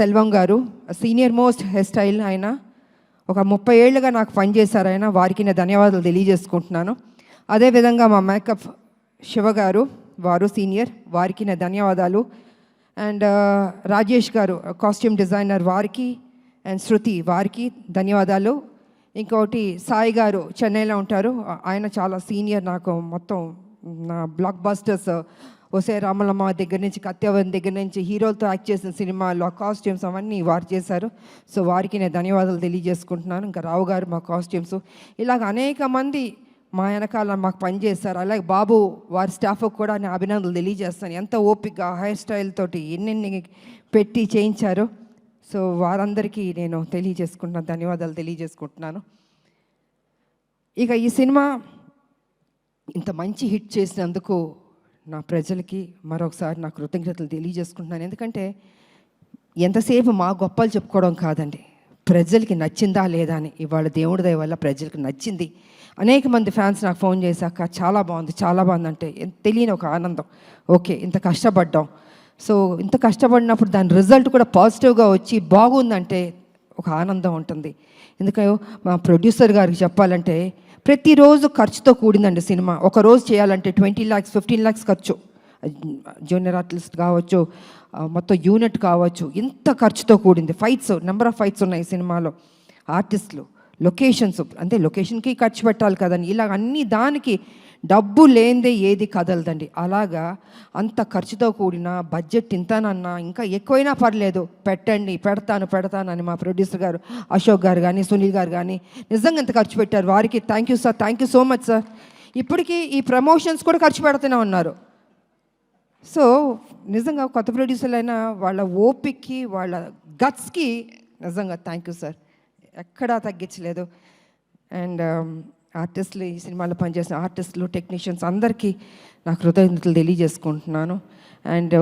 సెల్వం గారు senior most hair style ఆయన ఒక ముప్పై ఏళ్ళుగా నాకు పనిచేశారు ఆయన వారికి నేను ధన్యవాదాలు తెలియజేసుకుంటున్నాను. అదేవిధంగా మా మేకప్ శివ గారు వారు సీనియర్ వారికి నా ధన్యవాదాలు. And Rajesh garu costume designer వారికి అండ్ శృతి వారికి ధన్యవాదాలు. ఇంకోటి సాయి గారు చెన్నైలో ఉంటారు ఆయన చాలా సీనియర్ నాకు మొత్తం నా బ్లాక్ బస్టర్స్ ఒసే రామలమ్మ దగ్గర నుంచి కత్యవన్ దగ్గర నుంచి హీరోలతో యాక్ట్ చేసిన సినిమాలు ఆ కాస్ట్యూమ్స్ అవన్నీ వారు చేశారు. సో వారికి నేను ధన్యవాదాలు తెలియజేసుకుంటున్నాను. ఇంకా రావు గారు మా కాస్ట్యూమ్స్. ఇలాగ అనేక మంది మా వెనకాల మాకు పనిచేస్తారు అలాగే బాబు వారి స్టాఫ్కి కూడా నేను అభినందనలు తెలియజేస్తాను. ఎంత ఓపిక హెయిర్ స్టైల్ తోటి ఎన్నెన్ని పెట్టి చేయించారు. సో వారందరికీ నేను తెలియజేసుకుంటున్నాను ధన్యవాదాలు తెలియజేసుకుంటున్నాను. ఇక ఈ సినిమా ఇంత మంచి హిట్ చేసినందుకు నా ప్రజలకి మరొకసారి నా కృతజ్ఞతలు తెలియజేసుకుంటున్నాను. ఎందుకంటే ఎంతసేపు మా గొప్పలు చెప్పుకోవడం కాదండి. ప్రజలకి నచ్చిందా లేదా అని ఇవాళ దేవుడి దయ వల్ల ప్రజలకు నచ్చింది. అనేక మంది ఫ్యాన్స్ నాకు ఫోన్ చేశాక చాలా బాగుంది చాలా బాగుంది అంటే తెలియని ఒక ఆనందం. ఓకే ఇంత కష్టపడ్డాం. సో ఇంత కష్టపడినప్పుడు దాని రిజల్ట్ కూడా పాజిటివ్గా వచ్చి బాగుందంటే ఒక ఆనందం ఉంటుంది. ఎందుకంటే మా ప్రొడ్యూసర్ గారికి చెప్పాలంటే ప్రతిరోజు ఖర్చుతో కూడిందండి సినిమా. ఒక రోజు చేయాలంటే ట్వంటీ ల్యాక్స్ ఫిఫ్టీన్ ల్యాక్స్ ఖర్చు. జూనియర్ ఆర్టిస్ట్ కావచ్చు మొత్తం యూనిట్ కావచ్చు ఇంత ఖర్చుతో కూడింది. ఫైట్స్ నెంబర్ ఆఫ్ ఫైట్స్ ఉన్నాయి సినిమాలో. ఆర్టిస్టులు లొకేషన్స్ అంటే లొకేషన్కి ఖర్చు పెట్టాలి కదండి. ఇలా అన్ని దానికి డబ్బు లేనిదే ఏది కదలదండి. అలాగా అంత ఖర్చుతో కూడిన బడ్జెట్ ఇంతనన్నా ఇంకా ఎక్కువైనా పర్లేదు. పెట్టండి పెడతాను పెడతాను అని మా ప్రొడ్యూసర్ గారు అశోక్ గారు కానీ సునీల్ గారు కానీ నిజంగా ఎంత ఖర్చు పెట్టారు వారికి. Thank you sir thank you so much sir ఇప్పటికీ ఈ ప్రమోషన్స్ కూడా ఖర్చు పెడుతూనే ఉన్నారు. సో నిజంగా కొత్త ప్రొడ్యూసర్లు అయినా వాళ్ళ ఓపిక్కి వాళ్ళ గట్స్కి నిజంగా థ్యాంక్ యూ సార్ ఎక్కడా తగ్గించలేదు. అండ్ ఆర్టిస్టులు ఈ సినిమాలో పనిచేసిన ఆర్టిస్టులు టెక్నీషియన్స్ అందరికీ నా కృతజ్ఞతలు తెలియజేసుకుంటున్నాను. అండ్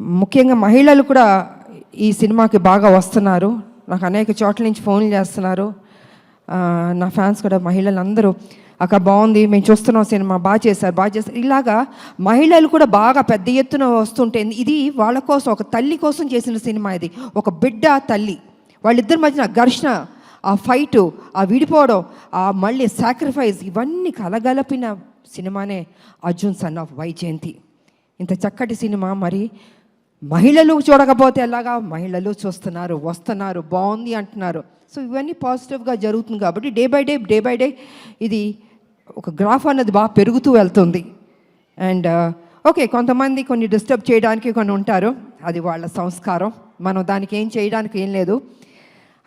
ముఖ్యంగా మహిళలు కూడా ఈ సినిమాకి బాగా వస్తున్నారు. నాకు అనేక చోట్ల నుంచి ఫోన్లు చేస్తున్నారు. నా ఫ్యాన్స్ కూడా మహిళలు అందరూ అక్క బాగుంది మేము చూస్తున్నాం సినిమా బాగా చేశారు బాగా చేశారు. ఇలాగా మహిళలు కూడా బాగా పెద్ద ఎత్తున వస్తుంటే ఇది వాళ్ళ కోసం ఒక తల్లి కోసం చేసిన సినిమా ఇది. ఒక బిడ్డ తల్లి. వాళ్ళిద్దరి మధ్యన ఘర్షణ ఆ ఫైటు ఆ విడిపోవడం ఆ మళ్ళీ సాక్రిఫైస్ ఇవన్నీ కలగలపిన సినిమానే అర్జున్ సన్ ఆఫ్ వైజయంతి. ఇంత చక్కటి సినిమా మరి మహిళలు చూడకపోతే ఎలాగా? మహిళలు చూస్తున్నారు వస్తున్నారు బాగుంది అంటున్నారు. సో ఇవన్నీ పాజిటివ్గా జరుగుతుంది కాబట్టి day by day day by day ఇది ఒక గ్రాఫ్ అన్నది బాగా పెరుగుతూ వెళ్తుంది. అండ్ ఓకే uh, కొంతమంది కొన్ని డిస్టర్బ్ చేయడానికి కొన్ని ఉంటారు. అది వాళ్ళ సంస్కారం. మనం దానికి ఏం చేయడానికి ఏం లేదు.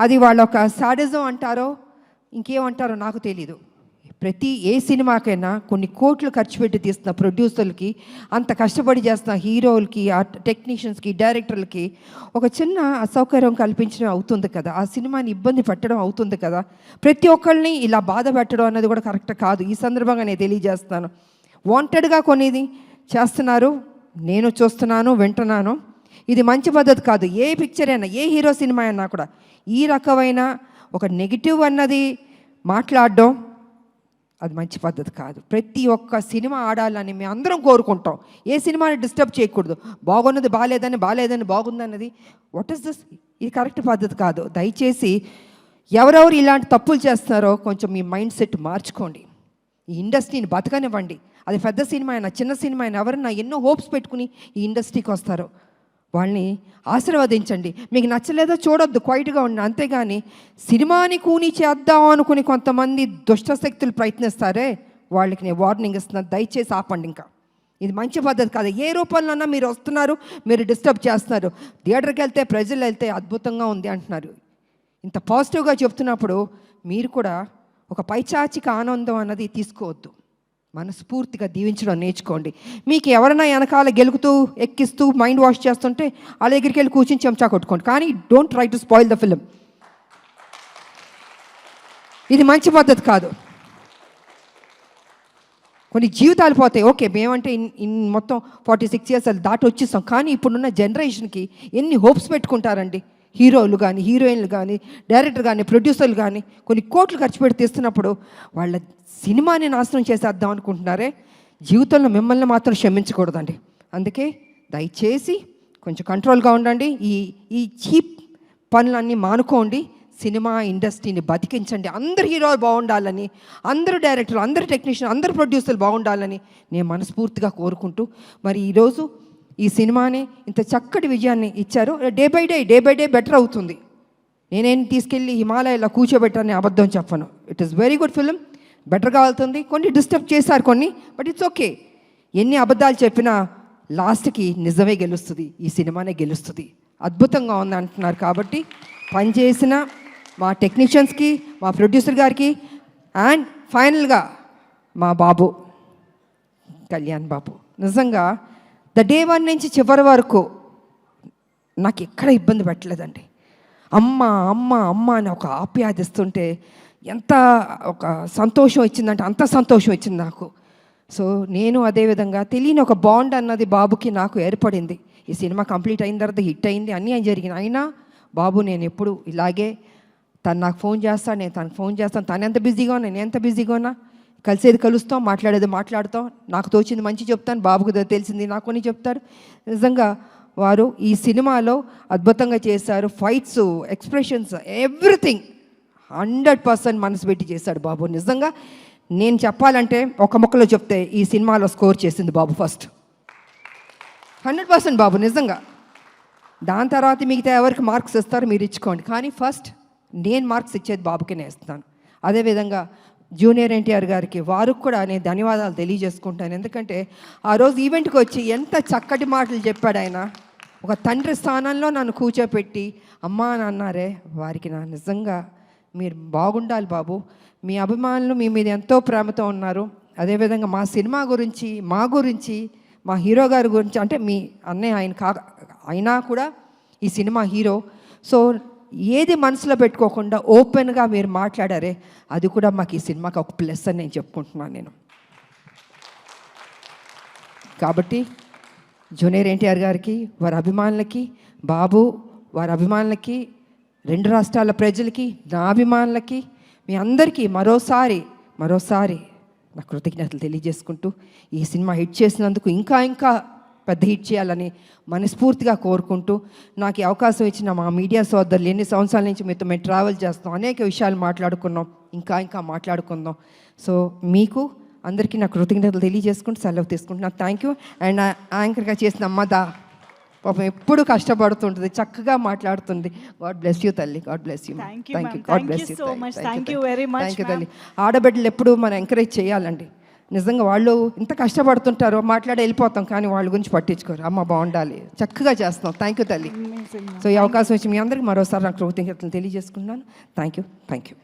అది వాళ్ళ ఒక సాడిజం అంటారో ఇంకేమంటారో నాకు తెలీదు. ప్రతి ఏ సినిమాకైనా కొన్ని కోట్లు ఖర్చు పెట్టి తీస్తున్న ప్రొడ్యూసర్లకి అంత కష్టపడి చేస్తున్న హీరోలకి ఆ టెక్నీషియన్స్కి డైరెక్టర్లకి ఒక చిన్న అసౌకర్యం కల్పించడం అవుతుంది కదా. ఆ సినిమాని ఇబ్బంది పెట్టడం అవుతుంది కదా. ప్రతి ఒక్కరిని ఇలా బాధ పెట్టడం అనేది కూడా కరెక్ట్ కాదు. ఈ సందర్భంగా నేను తెలియజేస్తాను వాంటెడ్గా కొనేది చేస్తున్నారు నేను చూస్తున్నాను వింటున్నాను. ఇది మంచి పద్ధతి కాదు. ఏ పిక్చర్ అయినా ఏ హీరో సినిమా అయినా కూడా ఈ రకమైన ఒక నెగిటివ్ అన్నది మాట్లాడడం అది మంచి పద్ధతి కాదు. ప్రతి ఒక్క సినిమా ఆడాలని మేము అందరం కోరుకుంటాం. ఏ సినిమాని డిస్టర్బ్ చేయకూడదు. బాగున్నది బాగాలేదని బాగాలేదని బాగుందన్నది. వాట్ ఇస్ దిస్ ఇది కరెక్ట్ పద్ధతి కాదు. దయచేసి ఎవరెవరు ఇలాంటి తప్పులు చేస్తున్నారో కొంచెం మీ మైండ్ సెట్ మార్చుకోండి. ఈ ఇండస్ట్రీని బతకనివ్వండి. అది పెద్ద సినిమా అయినా చిన్న సినిమా అయినా ఎవరైనా ఎన్నో హోప్స్ పెట్టుకుని ఈ ఇండస్ట్రీకి వస్తారో. వాళ్ళని ఆశీర్వదించండి. మీకు నచ్చలేదో చూడొద్దు క్వైట్గా ఉండి అంతేగాని సినిమాని కూని చేద్దాం అనుకుని కొంతమంది దుష్ట శక్తులు ప్రయత్నిస్తారే వాళ్ళకి నేను వార్నింగ్ ఇస్తున్నాను దయచేసి ఆపండి ఇంకా. ఇది మంచి పద్ధతి కాదు. ఏ రూపంలోనన్నా మీరు వస్తున్నారు మీరు డిస్టర్బ్ చేస్తున్నారు. థియేటర్కి వెళ్తే ప్రజలు వెళ్తే అద్భుతంగా ఉంది అంటున్నారు. ఇంత పాజిటివ్గా చెప్తున్నప్పుడు మీరు కూడా ఒక పైచాచిక ఆనందం అన్నది తీసుకోవద్దు. మనస్ఫూర్తిగా దీవించడం నేర్చుకోండి. మీకు ఎవరైనా వెనకాల గెలుకుతూ ఎక్కిస్తూ మైండ్ వాష్ చేస్తుంటే వాళ్ళ దగ్గరికి వెళ్ళి కూర్చుని చెంచా కొట్టుకోండి. కానీ don't try to spoil the film ఇది మంచి పద్ధతి కాదు. కొన్ని జీవితాలు పోతాయి. ఓకే మేమంటే ఇన్ ఇన్ మొత్తం ఫార్టీ సిక్స్ ఇయర్స్ దాటి వచ్చేస్తాం కానీ ఇప్పుడున్న జనరేషన్కి ఎన్ని హోప్స్ పెట్టుకుంటారండి? హీరోలు కానీ హీరోయిన్లు కానీ డైరెక్టర్ కానీ ప్రొడ్యూసర్లు కానీ కొన్ని కోట్లు ఖర్చు పెట్టి తీస్తున్నప్పుడు వాళ్ళ సినిమాని నాశనం చేసేద్దాం అనుకుంటున్నారే జీవితంలో మిమ్మల్ని మాత్రం క్షమించకూడదండి. అందుకే దయచేసి కొంచెం కంట్రోల్గా ఉండండి. ఈ ఈ చీప్ పనులన్నీ మానుకోండి. సినిమా ఇండస్ట్రీని బతికించండి. అందరు హీరోలు బాగుండాలని అందరు డైరెక్టర్లు అందరు టెక్నీషియన్ అందరు ప్రొడ్యూసర్లు బాగుండాలని నేను మనస్ఫూర్తిగా కోరుకుంటూ మరి ఈరోజు ఈ సినిమాని ఇంత చక్కటి విజయాన్ని ఇచ్చారు. Day by day day by day better అవుతుంది. నేనేం తీసుకెళ్ళి హిమాలయాలో కూర్చోబెట్టాలని అబద్ధం చెప్పను. It is very good film బెటర్గా వెళ్తుంది. కొన్ని డిస్టర్బ్ చేశారు కొన్ని బట్ ఇట్స్ ఓకే ఎన్ని అబద్ధాలు చెప్పినా లాస్ట్కి నిజమే గెలుస్తుంది. ఈ సినిమానే గెలుస్తుంది. అద్భుతంగా ఉంది అంటున్నారు కాబట్టి పనిచేసిన మా టెక్నీషియన్స్కి మా ప్రొడ్యూసర్ గారికి అండ్ ఫైనల్గా మా బాబు కళ్యాణ్ బాబు. నిజంగా ద డే వన్ నుంచి చివరి వరకు నాకు ఎక్కడ ఇబ్బంది పెట్టలేదండి. అమ్మ అమ్మ అమ్మ అని ఒక ఆప్యాదిస్తుంటే ఎంత ఒక సంతోషం ఇచ్చిందంటే అంత సంతోషం ఇచ్చింది నాకు. సో నేను అదేవిధంగా తెలియని ఒక బాండ్ అన్నది బాబుకి నాకు ఏర్పడింది. ఈ సినిమా కంప్లీట్ అయిన తర్వాత హిట్ అయింది అన్నీ జరిగినాయి అయినా బాబు నేను ఎప్పుడు ఇలాగే తను నాకు ఫోన్ చేస్తాను నేను తనకు ఫోన్ చేస్తాను తను ఎంత బిజీగా ఉన్నా నేను ఎంత బిజీగా ఉన్నా కలిసేది కలుస్తాం మాట్లాడేది మాట్లాడతాం. నాకు తోచింది మంచి చెప్తాను బాబుకు తెలిసింది నాకు కొన్ని చెప్తారు. నిజంగా వారు ఈ సినిమాలో అద్భుతంగా చేశారు. Fights expressions everything hundred percent మనసు పెట్టి చేశాడు బాబు. నిజంగా నేను చెప్పాలంటే ఒక ముక్కలో చెప్తే ఈ సినిమాలో స్కోర్ చేసింది Babu first. Hundred percent Babu నిజంగా. దాని తర్వాత మిగతా ఎవరికి మార్క్స్ ఇస్తారో మీరు ఇచ్చుకోండి. కానీ ఫస్ట్ నేను మార్క్స్ ఇచ్చేది బాబుకి నేను ఇస్తాను. అదేవిధంగా జూనియర్ ఎన్టీఆర్ గారికి వారికి కూడా నేను ధన్యవాదాలు తెలియజేసుకుంటాను. ఎందుకంటే ఆ రోజు ఈవెంట్కి వచ్చి ఎంత చక్కటి మాటలు చెప్పాడు ఆయన. ఒక తండ్రి స్థానంలో నన్ను కూర్చోపెట్టి అమ్మా అని అన్నారే వారికి నా నిజంగా మీరు బాగుండాలి బాబు. మీ అభిమానులు మీ మీద ఎంతో ప్రేమతో ఉన్నారు. అదేవిధంగా మా సినిమా గురించి మా గురించి మా హీరో గారి గురించి అంటే మీ అన్నయ్య ఆయన కా అయినా కూడా ఈ సినిమా హీరో. సో ఏది మనసులో పెట్టుకోకుండా ఓపెన్గా మీరు మాట్లాడారే అది కూడా మాకు ఈ సినిమాకి ఒక ప్లస్ అని నేను చెప్పుకుంటున్నాను నేను. కాబట్టి జూనియర్ ఎన్టీఆర్ గారికి వారి అభిమానులకి బాబు వారి అభిమానులకి రెండు రాష్ట్రాల ప్రజలకి నా అభిమానులకి మీ అందరికీ మరోసారి మరోసారి నా కృతజ్ఞతలు తెలియజేసుకుంటూ ఈ సినిమా హిట్ చేసినందుకు ఇంకా ఇంకా పెద్ద హిట్ చేయాలని మనస్ఫూర్తిగా కోరుకుంటూ నాకు ఈ అవకాశం ఇచ్చిన మా మీడియా సోదరులు ఎన్ని సంవత్సరాల నుంచి మీతో మేము ట్రావెల్ చేస్తాం అనేక విషయాలు మాట్లాడుకున్నాం ఇంకా ఇంకా మాట్లాడుకుందాం. సో మీకు అందరికీ నా కృతజ్ఞతలు తెలియజేసుకుంటూ సెలవు తీసుకుంటున్నాను. థ్యాంక్ యూ అండ్ యాంకర్గా చేసిన అమ్మదా పాపం ఎప్పుడు కష్టపడుతుంటుంది చక్కగా మాట్లాడుతుంది. గాడ్ బ్లెస్ యూ తల్లి god bless you ma'am. Thank you so much. Thank you very much, thank you. తల్లి. ఆడబిడ్డలు ఎప్పుడు మనం ఎంకరేజ్ చేయాలండి. నిజంగా వాళ్ళు ఇంత కష్టపడుతుంటారో మాట్లాడి వెళ్ళిపోతాం కానీ వాళ్ళ గురించి పట్టించుకోరు. అమ్మ బాగుండాలి. చక్కగా చేస్తాం థ్యాంక్ యూ తల్లి. సో ఈ అవకాశం వచ్చి మీ అందరికీ మరోసారి నాకు కృతజ్ఞతలు తెలియజేసుకున్నాను థ్యాంక్ యూ థ్యాంక్ యూ